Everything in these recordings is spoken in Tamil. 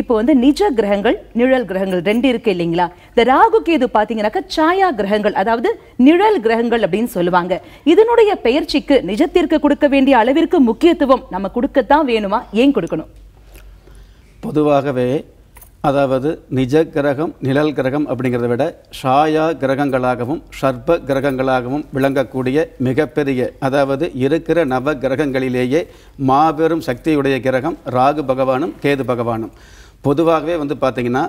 இப்போ வந்து நிஜ கிரகங்கள் நிழல் கிரகங்கள் ரெண்டு இருக்கு இல்லைங்களா? இந்த ராகு கேது பார்த்தீங்கன்னாக்கா சாயா கிரகங்கள் அதாவது நிழல் கிரகங்கள் அப்படின்னு சொல்லுவாங்க. இதனுடைய பெயர்ச்சிக்கு நிஜத்திற்கு கொடுக்க வேண்டிய அளவிற்கு முக்கியத்துவம் நம்ம கொடுக்கத்தான் வேணுமா? ஏன் கொடுக்கணும்? பொதுவாகவே அதாவது நிஜ கிரகம் நிழல் கிரகம் அப்படிங்கிறத விட ஷாயா கிரகங்களாகவும் ஷர்ப கிரகங்களாகவும் விளங்கக்கூடிய மிகப்பெரிய அதாவது இருக்கிற நவ கிரகங்களிலேயே மாபெரும் சக்தியுடைய கிரகம் ராகு பகவானும் கேது பகவானும். பொதுவாகவே வந்து பார்த்தீங்கன்னா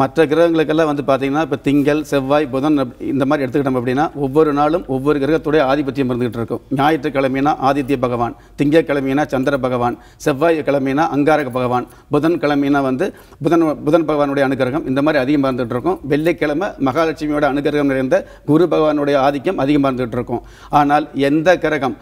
மற்ற கிரகங்களுக்கெல்லாம் வந்து பார்த்தீங்கன்னா இப்போ திங்கள் செவ்வாய் புதன் இந்த மாதிரி எடுத்துக்கிட்டோம் அப்படின்னா ஒவ்வொரு நாளும் ஒவ்வொரு கிரகத்துடைய ஆதிபத்தியம் இருந்துகிட்டு இருக்கும். ஞாயிற்றுக்கிழமைனா ஆதித்ய பகவான் திங்கட்கிழமைனா சந்திர பகவான் செவ்வாய் கிழமைனா அங்காரக பகவான் புதன் கிழமைனா வந்து புதன் புதன் பகவானுடைய அனுகிரகம் இந்த மாதிரி அதிகமாக இருந்துகிட்டு இருக்கும். வெள்ளிக்கிழமை மகாலட்சுமியோட அனுகிரகம் நிறைந்த குரு பகவானுடைய ஆதிக்கம் அதிகமாக இருந்துகிட்டு இருக்கும். ஆனால் எந்த கிரகம்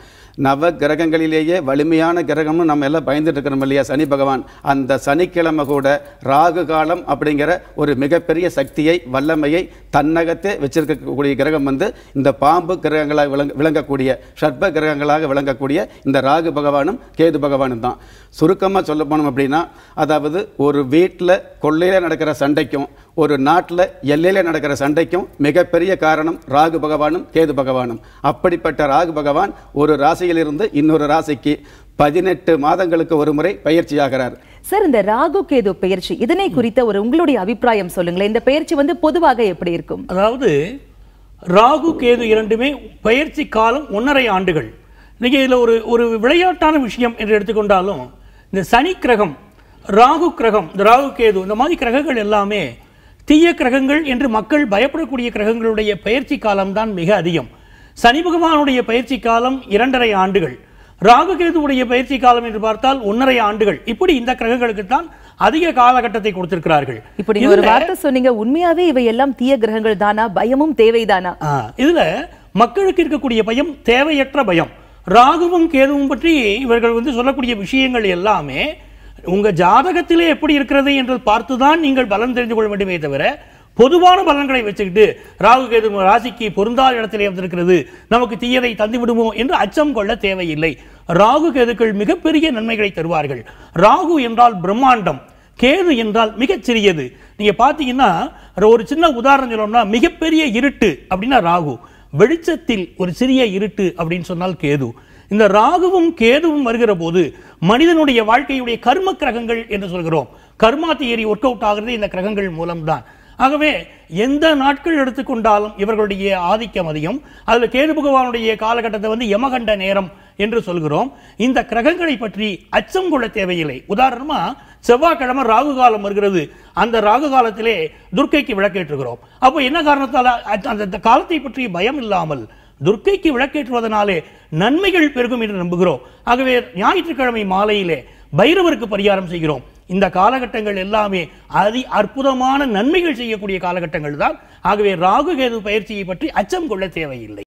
நவ கிரகங்களிலேயே வலிமையான கிரகம்னு நம்ம எல்லாம் பயந்துட்டு இருக்கிறோம் இல்லையா? சனி பகவான். அந்த சனிக்கிழமை கூட ராகு காலம் அப்படிங்கிற ஒரு மிகப்பெரிய சக்தியை வல்லமையை தன்னகத்தே வச்சிருக்கக்கூடிய கிரகம் வந்து இந்த பாம்பு கிரகங்களாக விளங்க விளங்கக்கூடிய ஷர்ப கிரகங்களாக விளங்கக்கூடிய இந்த ராகு பகவானும் கேது பகவானும் தான். சுருக்கமாக சொல்ல போனோம் அப்படின்னா அதாவது ஒரு வீட்டில் கொள்ளையில் நடக்கிற சண்டைக்கும் ஒரு நாட்டில் எல்லையில் நடக்கிற சண்டைக்கும் மிகப்பெரிய காரணம் ராகு பகவானும் கேது பகவானும். அப்படிப்பட்ட ராகு பகவான் ஒரு ராசியிலிருந்து இன்னொரு ராசிக்கு பதினெட்டு மாதங்களுக்கு ஒரு முறை பயிற்சியாகிறார். சார் இந்த ராகு கேது பெயர்ச்சி இதனை குறித்த ஒரு உங்களுடைய அபிப்பிராயம் சொல்லுங்களேன். இந்த பெயர்ச்சி வந்து பொதுவாக எப்படி இருக்கும்? அதாவது ராகு கேது இரண்டுமே பயிற்சி காலம் ஒன்றரை ஆண்டுகள். இன்னைக்கு இதில் ஒரு ஒரு விளையாட்டான விஷயம் என்று எடுத்துக்கொண்டாலும் இந்த சனி கிரகம் ராகு கிரகம் இந்த ராகு கேது இந்த மாதிரி கிரகங்கள் எல்லாமே தீய கிரகங்கள் என்று மக்கள் பயப்படக்கூடிய கிரகங்களுடைய பயிற்சி காலம்தான் மிக அதிகம். சனி பகவானுடைய பயிற்சி காலம் இரண்டரை ஆண்டுகள். ராகு கேதுவுடைய பயிற்சி காலம் என்று பார்த்தால் ஒன்றரை ஆண்டுகள். இப்படி இந்த கிரகங்களுக்கு தான் அதிக காலகட்டத்தை கொடுத்திருக்கிறார்கள். இப்படி ஒரு வார்த்தை சொன்னீங்க உண்மையாவே இவை எல்லாம் தீய கிரகங்கள் தானா? பயமும் தேவைதானா? இதுல மக்களுக்கு இருக்கக்கூடிய பயம் தேவையற்ற பயம். ராகுவும் கேதுவும் பற்றி இவர்கள் வந்து சொல்லக்கூடிய விஷயங்கள் எல்லாமே உங்க ஜாதகத்திலே எப்படி இருக்கிறது என்று பார்த்துதான் நீங்கள் பலன் தெரிந்து கொள்ள வேண்டுமே தவிர பொதுவான பலன்களை வச்சுக்கிட்டு ராகு கேது ராசிக்கு பொருந்தாத இடத்திலே வந்திருக்கிறது நமக்கு தீயதை தந்துவிடுமோ என்று அச்சம் கொள்ள தேவையில்லை. ராகு கேதுக்கள் மிகப்பெரிய நன்மைகளை தருவார்கள். ராகு என்றால் பிரம்மாண்டம். கேது என்றால் மிகச் சிறியது. நீங்க பாத்தீங்கன்னா ஒரு சின்ன உதாரணம் சொல்லணும்னா மிகப்பெரிய இருட்டு அப்படின்னா ராகு. வெளிச்சத்தில் ஒரு சிறிய இருட்டு அப்படின்னு சொன்னால் கேது. இந்த ராகுவும் கேதுவும் வருகிற போது மனிதனுடைய வாழ்க்கையுடைய கர்ம கிரகங்கள் என்று சொல்கிறோம். கர்மா தியரி ஒர்க் அவுட் ஆகிறது இந்த கிரகங்கள் மூலம்தான். ஆகவே எந்த நாட்கள் எடுத்துக்கொண்டாலும் இவர்களுடைய ஆதிக்கம் அதிகம். அதில் கேது பகவானுடைய காலகட்டத்தை வந்து யமகண்ட நேரம் என்று சொல்கிறோம். இந்த கிரகங்களை பற்றி அச்சம் கொள்ள தேவையில்லை. உதாரணமா செவ்வாய்க்கிழமை ராகு காலம் வருகிறது. அந்த ராகு காலத்திலே துர்க்கைக்கு விளக்கேற்றுகிறோம். அப்போ என்ன காரணத்தால் அந்த காலத்தை பற்றி பயம் இல்லாமல் துர்க்கைக்கு விளக்கேற்றுவதனாலே நன்மைகள் பெருகும் என்று நம்புகிறோம். ஆகவே ஞாயிற்றுக்கிழமை மாலையிலே பைரவருக்கு பரிகாரம் செய்கிறோம். இந்த காலகட்டங்கள் எல்லாமே அதி அற்புதமான நன்மைகள் செய்யக்கூடிய காலகட்டங்கள் தான். ஆகவே ராகு கேது பயிற்சியை பற்றி அச்சம் கொள்ள தேவையில்லை.